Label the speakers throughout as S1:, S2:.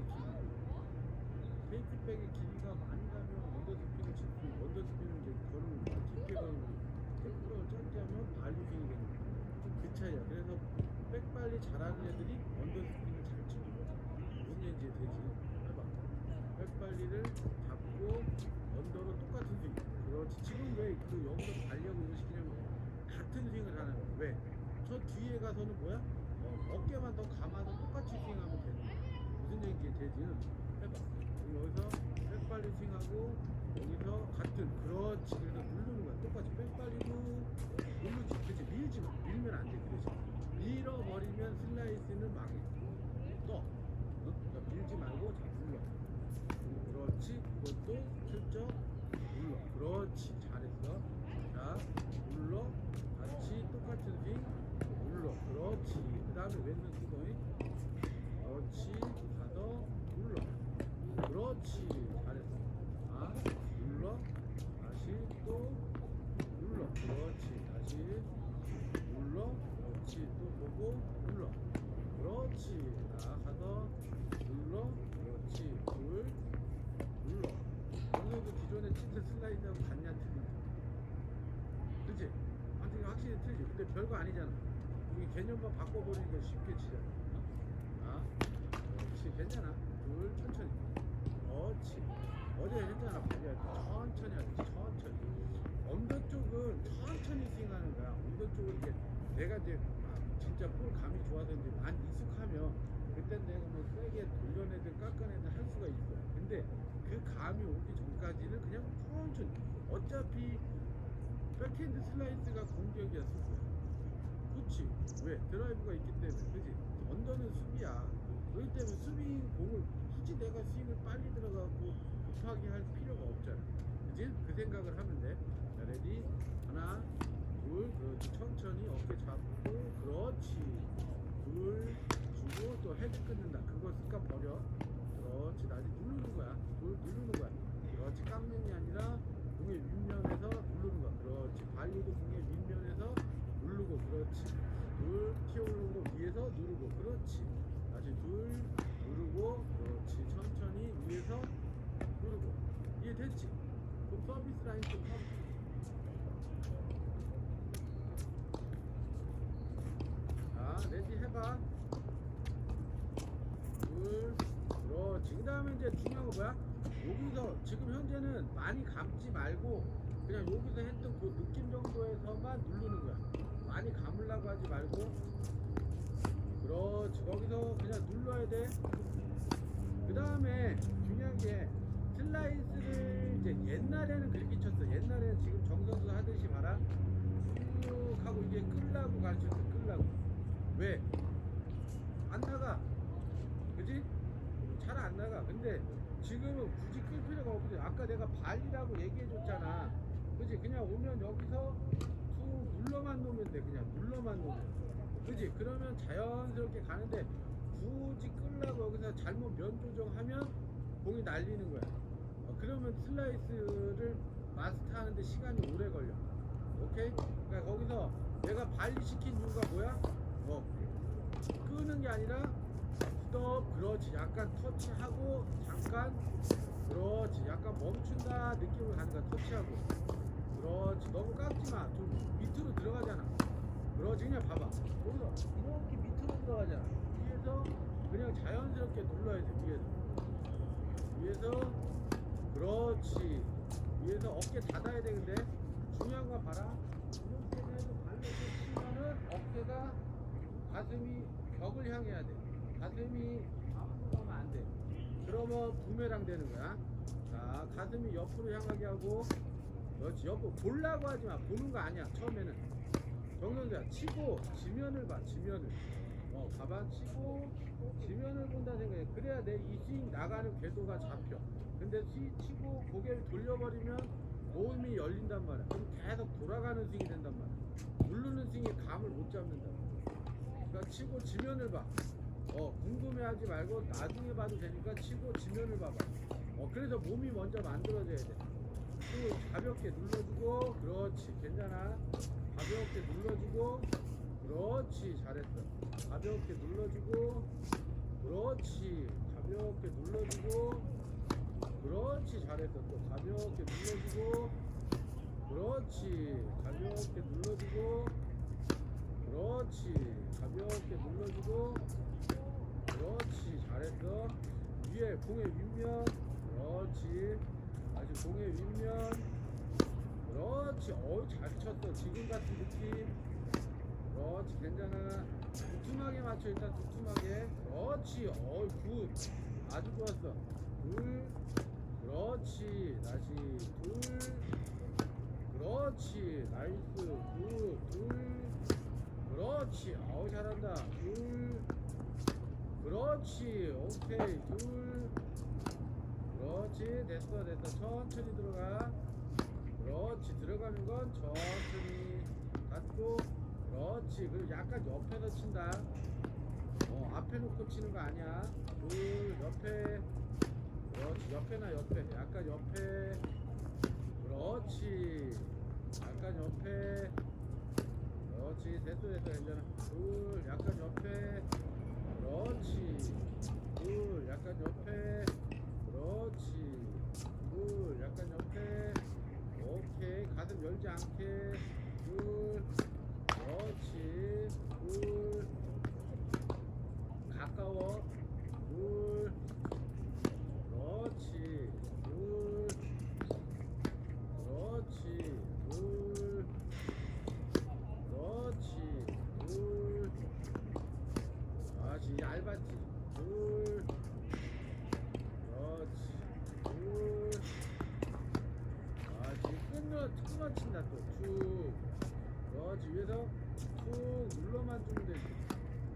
S1: 백의 길이 테이크 백의 길이가 많이 가면 언더스핀을 칠수 있고 언더스핀은 이제 걸음 깊게 가는 테이크백을 짧게 하면 발리핑이 되는 거야 그 차이야. 그래서 백발리 잘하는 애들이 언더스핀을 잘 치는 거야 무슨 얘기인지 되지? 해봐. 백발리를 잡고 언더로 똑같은 스윙. 그렇지. 지금 왜 그 여기서 이거 시키냐면 같은 스윙을 하는 거야. 왜? 저 뒤에 가서는 뭐야? 어, 어깨만 더 감아서 똑같이 스윙하면 되는 얘기인지 되지는 해봐. 여기서 백발리 스윙하고 여기서 같은 그렇지 그래서 누르는 거야. 똑같이 백발리도 누르지. 그치? 밀지 마. 밀면 안 돼. 그러지. 밀어버리면 슬라이스는 망해. 또 어? 그러니까 밀지 말고 자 눌러. 그렇지. 그것도 슬쩍 눌러. 그렇지. 잘했어. 자 눌러. 같이 똑같은 스윙 눌러. 그렇지. 그 다음에 왼손 쓰고잉 그렇지 가서 눌러 그렇지 잘했어 아 눌러 다시 또 눌러 그렇지 다시 눌러 그렇지 또 보고 눌러 그렇지 자 가서 눌러 그렇지 둘 눌러 어느 정도 기존의 치트 슬라이드하고 같냐 틀린다 그치? 확실히, 확실히 틀리지 근데 별거 아니잖아 이게 개념만 바꿔버리니까 쉽게 치잖아 어? 아 그렇지 괜찮아 둘 천천히 그렇지 어제 했잖아 발리할 때 천천히 하지 천천히 언더 쪽은 천천히 스윙하는 거야 쪽은 이게 내가 이제 막 진짜 볼 감이 이제 많이 익숙하면 그땐 내가 뭐 세게 돌려내든 깎아내든 할 수가 있어 근데 그 감이 오기 전까지는 그냥 천천히. 어차피 백핸드 슬라이스가 공격이야 수비야. 그렇지 왜? 드라이브가 있기 때문에. 그지 언더는 수비야. 그렇기 때문에 수비 공을 굳이 내가 스윙을 빨리 들어가고 급하게 할 필요가 없잖아. 그지 그 생각을 하면 돼 자 레디. 하나 둘 그렇지. 천천히 어깨 잡고 그렇지. 둘 주고 또 헤드 끊는다. 그거 습관 버려. 그렇지. 나중에 누르는 거야. 둘 누르는 거야. 그렇지. 깎는 게 아니라 공의 윗면에서 누르는 거야. 그렇지. 발리도 공의 윗면에서 누르고 그렇지. 둘 튀어오르는 거 위에서 누르고 그렇지. 다시 둘 누르고 그렇지. 천천히 위에서 누르고. 이해됐지? 그럼 서비스 라인 좀 서비스 자 레디 해봐. 둘 그렇지 그 다음에 이제 중요한 거 뭐야? 여기서 지금 현재는 많이 감지 말고 그냥 여기서 했던 그 느낌 정도에서만 누르는 거야. 많이 감으려고 하지 말고. 그렇지 거기서 그냥 눌러야 돼그 다음에 중요한 게 슬라이스를 이제 옛날에는 그렇게 쳤어. 옛날에는 지금 정선수 하듯이 봐라. 쭉 하고 이게 끌라고 가르쳤어 끌라고 왜? 안 나가 그지? 잘 안 나가 근데 지금은 굳이 끌 필요가 없거든 아까 내가 발이라고 얘기해 줬잖아 그지? 그냥 오면 여기서 툭 눌러만 놓으면 돼 그냥 눌러만 놓으면 그지? 그러면 자연스럽게 가는데 굳이 끌라고 여기서 잘못 면 조정하면 공이 날리는 거야 어, 그러면 슬라이스를 마스터하는데 시간이 오래 걸려 오케이? 그러니까 거기서 내가 발리 시킨 이유가 뭐야? 어, 끄는 게 아니라 스톱 그렇지. 약간 터치하고 잠깐 그렇지. 약간 멈춘다 느낌을 거야 터치하고. 그렇지. 너무 깎지 마 좀 밑으로 들어가잖아. 그렇지. 그냥 봐봐. 여기서 이렇게 밑으로 들어가잖아. 위에서 그냥 자연스럽게 눌러야 돼 위에서. 위에서 그렇지. 위에서 어깨 닫아야 되는데 중요한 거 봐라. 이렇게 해서 발로 치면은 어깨가 가슴이 벽을 향해야 돼. 가슴이 앞으로 가면 안 돼. 그러면 부메랑 되는 거야. 자 가슴이 옆으로 향하게 하고 그렇지. 옆으로 보려고 하지 마. 보는 거 아니야 처음에는. 정선수야 치고 지면을 봐 지면을. 어 봐봐. 치고 지면을 본다 생각해. 그래야 내 이 스윙 나가는 궤도가 잡혀. 근데 치, 치고 고개를 돌려버리면 몸이 열린단 말이야. 그럼 계속 돌아가는 스윙이 된단 말이야. 누르는 스윙의 감을 못 잡는다 그러니까 치고 지면을 봐. 어, 궁금해하지 말고 나중에 봐도 되니까 치고 지면을 봐봐. 어, 그래서 몸이 먼저 만들어져야 돼. 쭉 가볍게 눌러주고 그렇지. 괜찮아. 가볍게 눌러주고 그렇지. 잘했어. 가볍게 눌러주고 그렇지. 가볍게 눌러주고 그렇지. 잘했어. 또 가볍게 눌러주고 그렇지. 가볍게 눌러주고 그렇지. 가볍게 눌러주고. 그렇지. 잘했어. 위에 공의 윗면. 그렇지. 아주 공의 윗면. 그렇지. 어우 잘 쳤어. 지금 같은 느낌. 그렇지. 괜찮아. 두툼하게 맞춰 일단 두툼하게. 그렇지. 어우 굿. 아주 좋았어. 둘. 그렇지. 다시 둘. 그렇지. 나이스. 굿둘 그렇지. 어우 잘한다. 둘. 그렇지. 오케이. 둘. 그렇지. 됐어 됐어. 천천히 들어가. 그렇지. 들어가는 건 천천히 닫고. 그렇지. 그리고 약간 옆에서 친다. 어 앞에 놓고 치는 거 아니야. 둘 옆에. 그렇지. 옆에나 옆에. 약간 옆에. 그렇지. 약간 옆에 그렇지. 됐어 됐어 괜찮아 둘 약간 옆에. 그렇지. 둘 약간 옆에. 그렇지. 둘 약간 옆에. 오케이. 가슴 열지 않게. 둘 그렇지. 둘. 가까워 둘 그렇지 둘 그렇지 둘 그렇지 둘 다시 얇았지 둘 그렇지 둘 다시 끊어 끊어 친다 또쭉 그렇지 위에서 툭 눌러만 주면 되지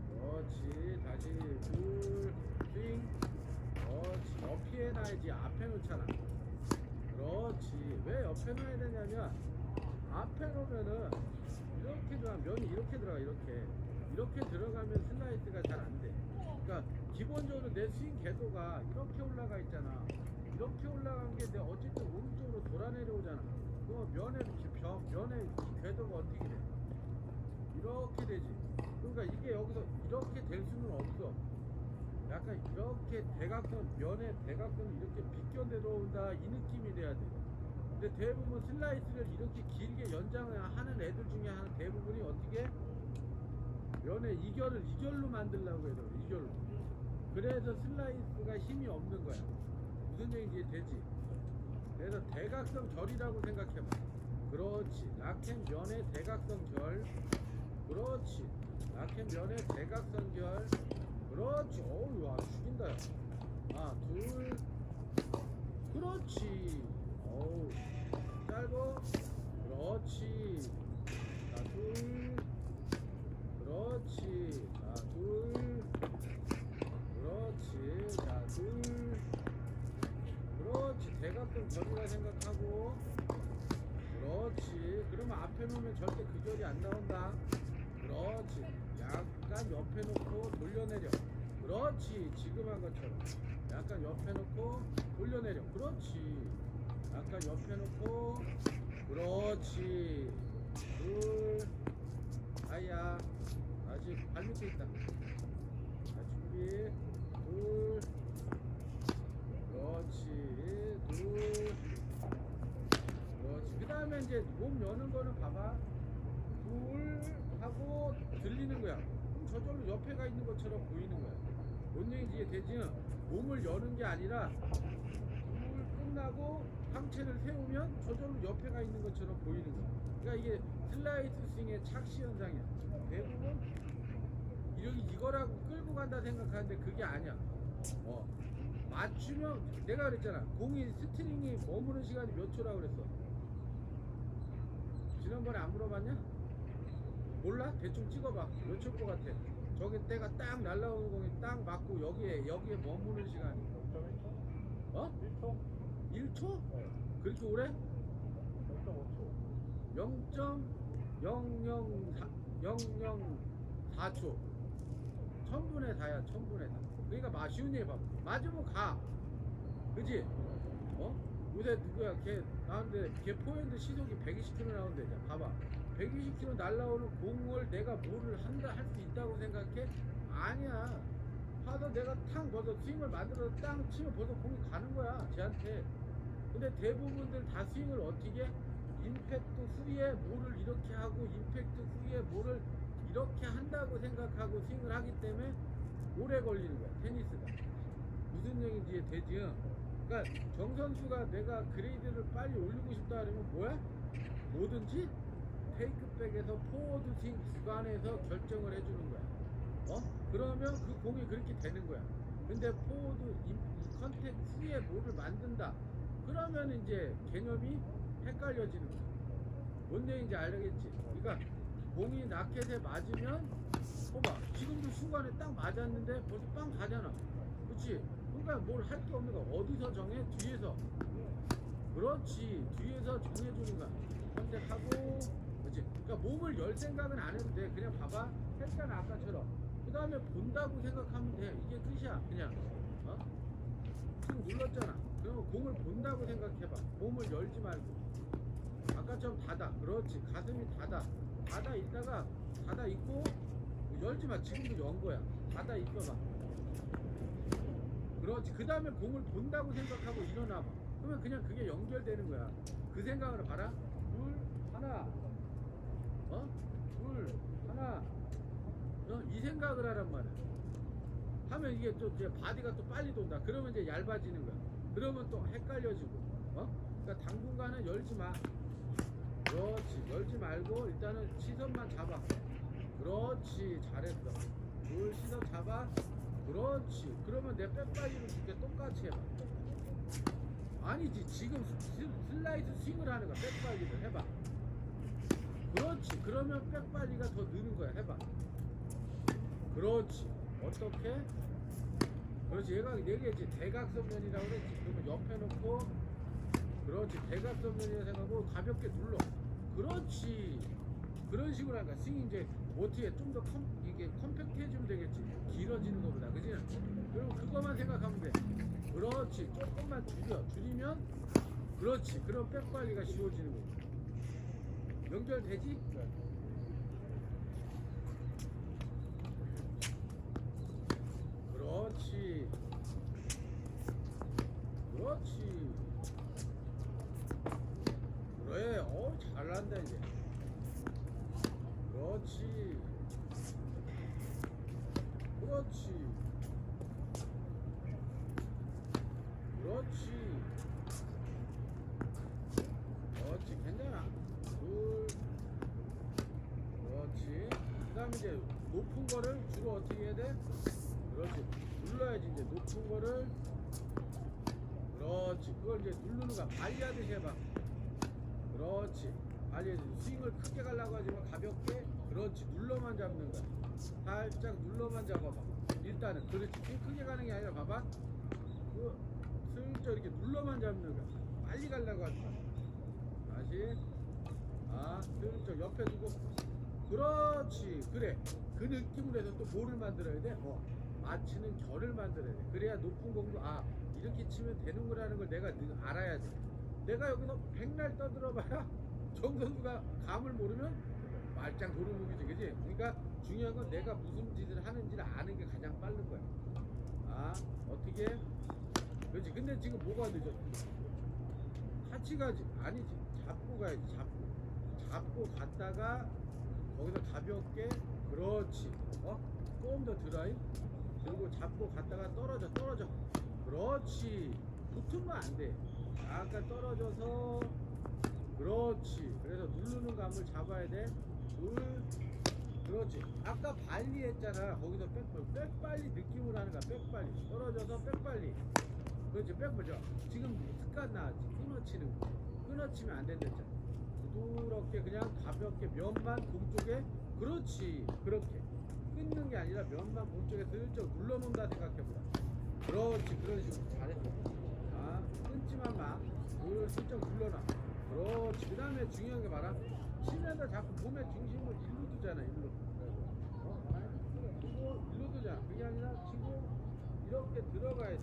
S1: 그렇지 다시 둘 스윙 그렇지 옆에 놔야지 앞에 놓잖아 그렇지 왜 옆에 놔야 되냐면 앞에 놓으면은 이렇게 들어가 면이 이렇게 들어가 이렇게 이렇게 들어가면 슬라이스가 잘 안 돼. 그러니까 기본적으로 내 스윙 궤도가 이렇게 올라가 있잖아. 이렇게 올라간 게 내 어쨌든 오른쪽으로 돌아 내려오잖아. 그럼 면에 벽 면에 이 궤도가 어떻게 돼? 이렇게 되지. 그러니까 이게 여기서 이렇게 될 수는 없어. 약간 이렇게 대각선 면에 대각선이 이렇게 비껴 내려온다 이 느낌이 돼야 돼. 근데 대부분 슬라이스를 이렇게 길게 연장을 하는 애들 중에 한 대부분이 어떻게? 면의 이결을 이결로 만들려고 해요 이결로. 그래서 슬라이스가 힘이 없는 거야. 무슨 얘기인지 되지? 그래서 대각선 결이라고 생각해봐. 그렇지. 라켓 면의 대각선 결. 그렇지. 라켓 면의 대각선 결. 그렇지. 어우 와 죽인다. 야. 하나 둘. 그렇지 짧어 그렇지. 자둘. 그렇지. 자둘. 그렇지. 자둘. 그렇지. 대각선 결이라 생각하고. 그렇지. 그러면 앞에 놓으면 절대 그 결이 안 나온다. 그렇지. 약간 옆에 놓고 돌려내려. 그렇지. 지금 한 것처럼. 약간 옆에 놓고 돌려내려. 그렇지 약간 옆에 놓고. 그렇지. 둘. 아야. 아직 발 밑에 있다. 자 준비. 둘. 그렇지. 둘. 그렇지. 그 다음에 이제 몸 여는 거는 봐봐. 둘 하고 들리는 거야. 저절로 옆에 가 있는 것처럼 보이는 거야. 뭔 얘기인지 이해되지? 몸을 여는 게 아니라 둘 끝나고 상체를 세우면 저절로 옆에 가 있는 것처럼 보이는 거야 그러니까 이게 슬라이스 스윙의 착시 현상이야 대부분 여기 이거라고 끌고 간다 생각하는데 그게 아니야 어 맞추면 내가 그랬잖아 공이 스트링이 머무는 시간이 몇 초라고 그랬어 지난번에 안 물어봤냐? 몰라? 대충 찍어봐 몇 초일 것 같아 저기 때가 딱 날라오는 공이 딱 맞고 여기에 여기에 머무는 시간이
S2: 0.1초?
S1: 어?
S2: 1초?
S1: 1초?
S2: 네.
S1: 그렇게 오래?
S2: 0.5초.
S1: 0.004초 천분의 4야 천분의 4 그러니까 마 쉬운 얘기 봐 맞으면 가 그지? 어? 요새 누구야 걔 나는데 걔 포핸드 시속이 120km 나오는데 자 봐봐 120km 날라오는 공을 내가 뭐를 한다 할 수 있다고 생각해? 아니야 하다 내가 탕 벌써 스윙을 만들어서 땅 치면 벌써 공이 가는 거야 쟤한테 근데 대부분들 다 스윙을 어떻게 해? 임팩트 후에 뭐를 이렇게 하고 임팩트 후에 뭐를 이렇게 한다고 생각하고 스윙을 하기 때문에 오래 걸리는 거야 테니스가 무슨 얘기인지 되지 그러니까 정 선수가 내가 그레이드를 빨리 올리고 싶다 그러면 뭐야? 뭐든지 테이크백에서 포워드 스윙 주간에서 결정을 해주는 거야 어? 그러면 그 공이 그렇게 되는 거야 근데 포워드 컨택 후에 뭐를 만든다 그러면 이제 개념이 헷갈려지는 거야. 뭔 얘기인지 알겠지? 그러니까 공이 라켓에 맞으면 봐봐 지금도 순간에 딱 맞았는데 벌써 빵 가잖아. 그치? 그러니까 뭘 할 게 없는 거야. 어디서 정해? 뒤에서. 그렇지. 뒤에서 정해주는 거야. 선택하고 그렇지 그러니까 몸을 열 생각은 안 해도 돼. 그냥 봐봐. 했잖아 아까처럼. 그 다음에 본다고 생각하면 돼. 이게 끝이야. 그냥. 어? 쭉 눌렀잖아 그러면 공을 본다고 생각해봐. 몸을 열지 말고. 아까처럼 닫아. 그렇지. 가슴이 닫아. 닫아 있다가 닫아 있고 열지 마. 지금도 연 거야. 닫아 있어봐. 그렇지. 그 다음에 공을 본다고 생각하고 일어나 봐. 그러면 그냥 그게 연결되는 거야. 그 생각을 봐라. 둘 하나. 어? 둘 하나. 어? 이 생각을 하란 말이야. 하면 이게 또 이제 바디가 또 빨리 돈다. 그러면 이제 얇아지는 거야 그러면 또 헷갈려지고 어? 그러니까 당분간은 열지 마. 그렇지. 열지 말고 일단은 시선만 잡아. 그렇지. 잘했어. 둘 시선 잡아. 그렇지. 그러면 내 백발리를 줄게. 똑같이 해봐. 아니지. 지금 스- 슬라이드 스윙을 하는 거야. 백발리를. 해봐. 그렇지. 그러면 백발리가 더 느는 거야. 해봐. 그렇지. 어떻게 그렇지. 얘가 얘기했지. 대각선면이라고 그랬지. 그러면 옆에 놓고 그렇지. 대각선면이라 생각하고 가볍게 눌러. 그렇지. 그런 식으로 하니까 스윙 이제 어떻게 좀 더 이게 컴팩트해지면 되겠지. 길어지는 것보다. 그지? 그럼 그것만 생각하면 돼. 그렇지. 조금만 줄여. 줄이면 그렇지. 그럼 백 관리가 쉬워지는 거지. 연결되지 그렇지 그렇지 그래 어 잘난다 이제 그렇지 그렇지 그렇지 그렇지 괜찮아 둘 그렇지 그 다음에 이제 높은 거를 주로 어떻게 해야 돼? 그렇지 높은 거를 그렇지. 그걸 이제 누르는 거야 발리하듯이 해봐. 그렇지. 발리 스윙을 크게 가려고 하지 마. 가볍게? 그렇지. 눌러만 잡는 거야. 살짝 눌러만 잡아봐. 일단은. 그렇지. 스윙 크게 가는 게 아니라 봐봐. 그 슬쩍 이렇게 눌러만 잡는 거야. 빨리 가려고 하지 마. 다시. 아 슬쩍 옆에 두고. 그렇지. 그래. 그 느낌으로 해서 또 뭐를 만들어야 돼? 어 맞히는 결을 만들어야 돼. 그래야 높은 공도 아 이렇게 치면 되는 거라는 걸 내가 늘 알아야 돼 내가 여기서 백날 떠들어봐야 정 선수가 감을 모르면 말짱 도루묵이지 그지? 그러니까 중요한 건 내가 무슨 짓을 하는지를 아는 게 가장 빠른 거야. 아 어떻게? 그렇지. 근데 지금 뭐가 늦어? 같이 가지. 아니지. 잡고 가야지 잡고. 잡고 갔다가 거기서 가볍게 그렇지. 어? 조금 더 드라이 그리고 잡고 갔다가 떨어져 떨어져. 그렇지. 붙으면 안돼. 약간 떨어져서 그렇지. 그래서 누르는 감을 잡아야 돼둘. 그렇지. 아까 발리 했잖아. 거기서 백발 백발리 느낌으로 하는 거야. 백발리. 떨어져서 백발리. 그렇지. 백발죠? 지금 습관 나왔지. 끊어치는 거. 끊어치면 안 된다 했잖아. 부드럽게 그냥 가볍게 면만 공 쪽에. 그렇지. 그렇게 끊는 게 아니라 면만 공 쪽에 슬쩍 눌러놓는다 생각해보라. 그렇지 그런 식으로 잘했어 아 끊지만 마그 슬쩍 눌러놔. 그렇지. 그 다음에 중요한 게 봐라. 치면서 자꾸 몸의 중심을 일로 두잖아 일로. 어? 치고 일로 두잖아 그게 아니라 치고 이렇게 들어가야 돼.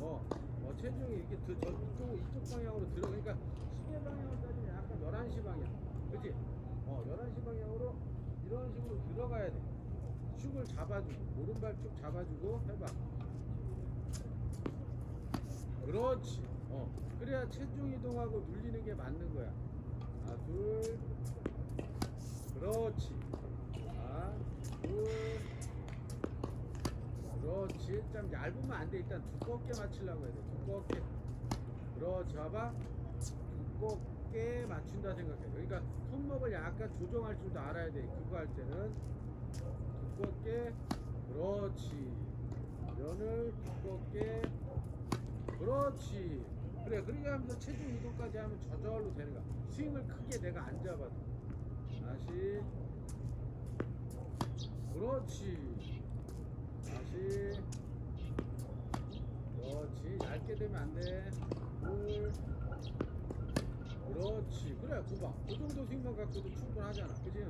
S1: 어, 어 체중이 이렇게 드, 저 이쪽 이쪽 방향으로 들어. 그러니까 시계 방향으로 따지면 약간 11시 방향. 그치? 어 11시 방향으로 이런 식으로 들어가야 돼. 축을 잡아주고 오른발 쭉 잡아주고 해봐. 그렇지. 어. 그래야 체중 이동하고 눌리는 게 맞는 거야. 하나 둘. 그렇지. 하나 둘. 그렇지. 좀 얇으면 안 돼. 일단 두껍게 맞추려고 해야 돼. 두껍게. 그렇지. 봐봐. 두껍게 맞춘다 생각해 그러니까 손목을 약간 조정할 줄도 알아야 돼. 그거 할 때는 두껍게 그렇지. 면을 두껍게 그렇지. 그래 그렇게 하면서 체중 이동까지 하면 저절로 되는 거야. 스윙을 크게 내가 안 잡아도. 다시. 그렇지. 다시. 그렇지. 얇게 되면 안돼. 둘 그렇지. 그래 그봐 그 정도 스윙만 갖고도 충분하잖아. 그지?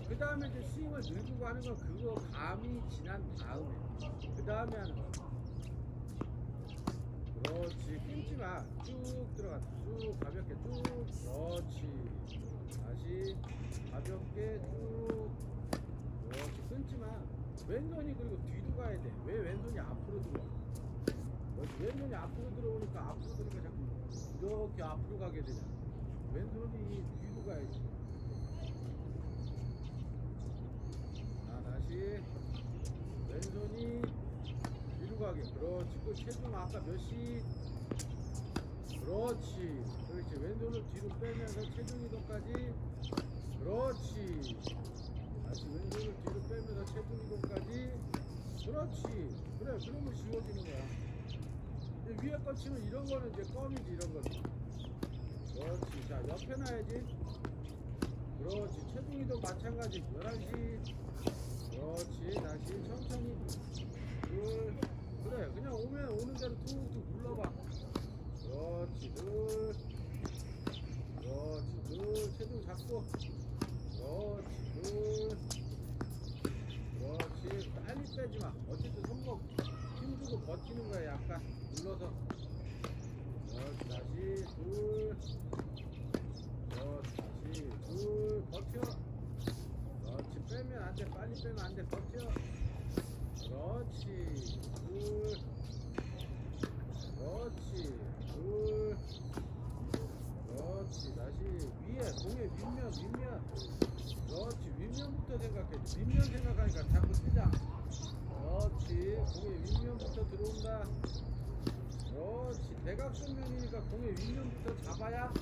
S1: 둘그 다음에 이제 스윙을 늘고 가는 건 그거 감이 지난 다음에. 그 다음에 하는 거. 그렇지. 끊지 마쭉 들어가 쭉 가볍게 쭉. 그렇지. 다시 가볍게 쭉. 그렇지. 끊지 마. 왼손이 그리고 뒤로 가야 돼왜 왼손이 앞으로 들어와 왼손이 앞으로 들어오니까 앞으로 들어니까 자꾸 이렇게 앞으로 가게 되잖아 왼손이 뒤로 가야지. 자 다시. 왼손이 뒤로 가게. 그렇지. 그 체중 아까 몇시? 그렇지. 그렇지. 왼손을 뒤로 빼면서 체중 이동까지? 그렇지. 다시 왼손을 뒤로 빼면서 체중 이동까지? 그렇지. 그래 그러면 쉬워지는 거야 위에 거 치면 이런 거는 이제 껌이지 이런 거는. 그렇지. 자 옆에 놔야지. 그렇지. 체중 이동 마찬가지. 11시. 그렇지. 다시 천천히. 둘. 그래. 그냥 오면 오는 대로 툭툭 눌러봐. 그렇지. 둘. 그렇지. 둘. 체중 잡고. 그렇지. 둘. 그렇지. 빨리 빼지 마. 어쨌든 손목 힘주고 버티는 거야 약간 눌러서. 그렇지 다시 둘. 그렇지 다시 둘. 버텨. 그렇지 빼면 안돼. 빨리 빼면 안돼. 버텨. 그렇지 둘. 그렇지 둘. 그렇지 다시. 위에 공의 윗면 윗면. 그렇지 윗면부터 생각해. 윗면 생각하니까 자꾸 뛰자. 그렇지 공의 윗면부터 들어온다 대각선면이니까 공의 윗면부터 잡아야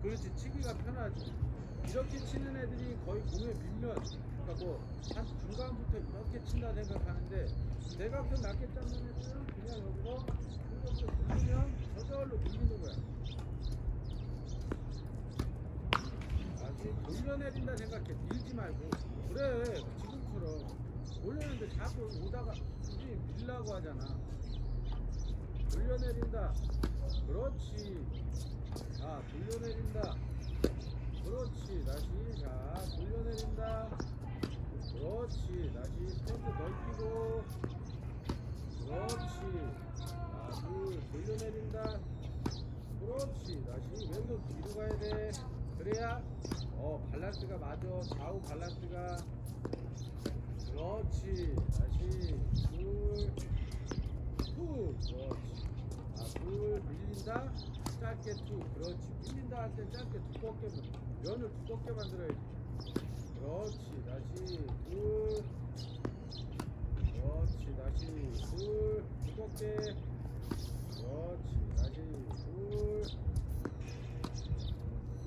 S1: 그렇지 치기가 편하지. 이렇게 치는 애들이 거의 공의 밑면. 그러니까 뭐 한 중간부터 이렇게 친다 생각하는데 대각선 낮게 잡는 애들은 그냥 여기서 이렇게 누르면 저절로 눌리는 거야. 다시 돌려내린다 생각해. 밀지 말고. 그래 지금처럼. 돌려내는데 자꾸 오다가 굳이 밀라고 하잖아 돌려내린다. 그렇지. 자 돌려내린다. 그렇지. 다시 자 돌려내린다. 그렇지. 다시 스탠드 넓히고. 그렇지. 자 둘 돌려내린다. 그렇지. 다시 왼손 뒤로 가야 돼. 그래야 어 밸런스가 맞아. 좌우 밸런스가. 그렇지. 다시 둘툭 그렇지. 아 둘 밀린다 짧게 툭 그렇지. 밀린다 할 때 짧게 두껍게 만- 면을 두껍게 만들어야지 그렇지 다시 둘. 그렇지 다시 둘. 두껍게. 그렇지 다시 둘.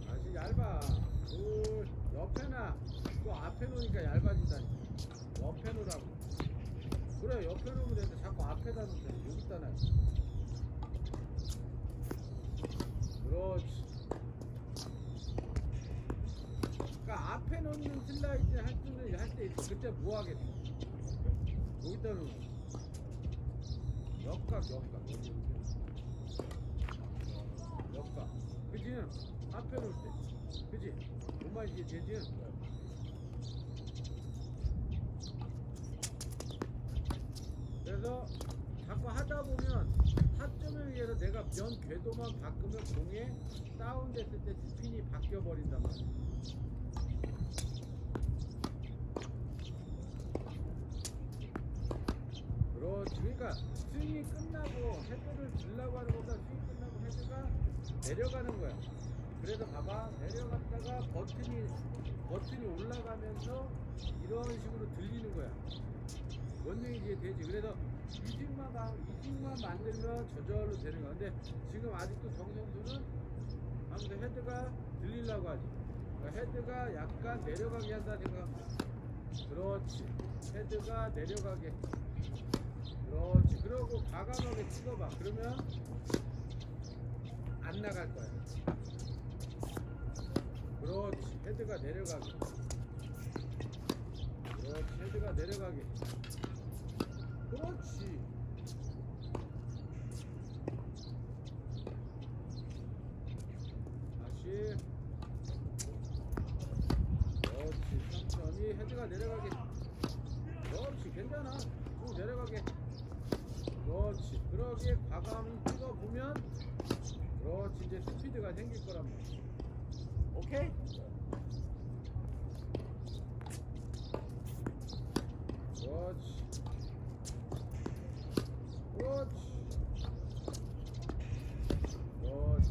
S1: 다시 얇아. 둘. 옆에 놔또 앞에 놓으니까 얇아진다니까. 옆에 놓으라고. 그래 옆에 놓으면 되는데 자꾸 앞에다 놓는다. 여기다 놔 그러니까 앞에 놓는 슬라이드 할 때는 할때 그때 뭐 하겠어? 놓는 거야. 역각 역각. 역각. 그지? 앞에 놓을 때. 그지? 뭔 말인지 되지 그래서 자꾸 하다 그래서 내가 면 궤도만 바꾸면 공에 다운됐을 때 스핀이 바뀌어 버린단 말이야. 그렇지. 그러니까 스윙이 끝나고 헤드를 들라고 하는 것보다 스윙 끝나고 헤드가 내려가는 거야. 그래서 봐봐 내려갔다가 버튼이 버튼이 올라가면서 이런 식으로 들리는 거야. 원명이 이제 되지. 그래서 이직만 가- 이직만 만들면 저절로 되는. 근데 지금 아직도 정선수는 아무튼 헤드가 들리려고 하지. 그러니까 헤드가 약간 내려가게 한다 생각하면 돼. 그렇지. 헤드가 내려가게. 그렇지. 그러고 과감하게 찍어봐. 그러면 안 나갈 거야. 그렇지. 헤드가 내려가게. 그렇지. 헤드가 내려가게. 그렇지. 다시. 그렇지. 천천히 헤드가 내려가게. 그렇지. 괜찮아. 쭉 내려가게. 그렇지. 그러기에 과감히 찍어보면 그렇지. 이제 스피드가 생길 거란 말이야. 오케이? 그렇지. 그렇지.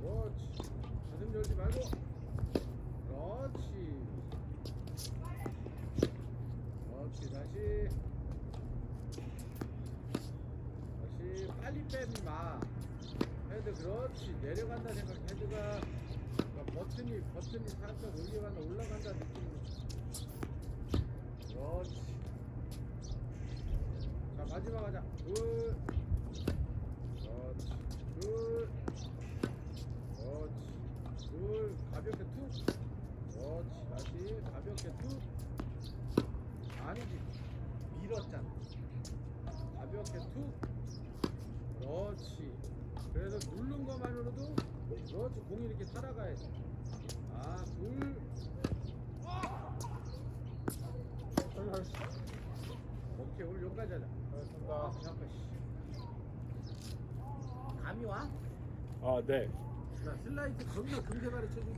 S1: 그렇지. 가슴 열지 말고. 그렇지. 그렇지. 다시. 다시 빨리 빼지 마. 헤드 그렇지. 내려간다 생각. 헤드가 그러니까 버튼이 버튼이 살짝 올려간다 올라간다 느낌으로. 그렇지. 자 마지막 하자. 둘. 그렇지. 둘. 그렇지. 둘. 가볍게 툭. 그렇지. 다시 가볍게 툭. 아니지. 밀었잖아. 가볍게 툭. 그렇지. 그래서 누른 것만으로도 그렇지. 공이 이렇게 살아가야 돼. 아, 둘. 오케이, 오늘 여기까지 하자. 아, 잠깐, 슬라이드 겁나 금세 가르쳐 줄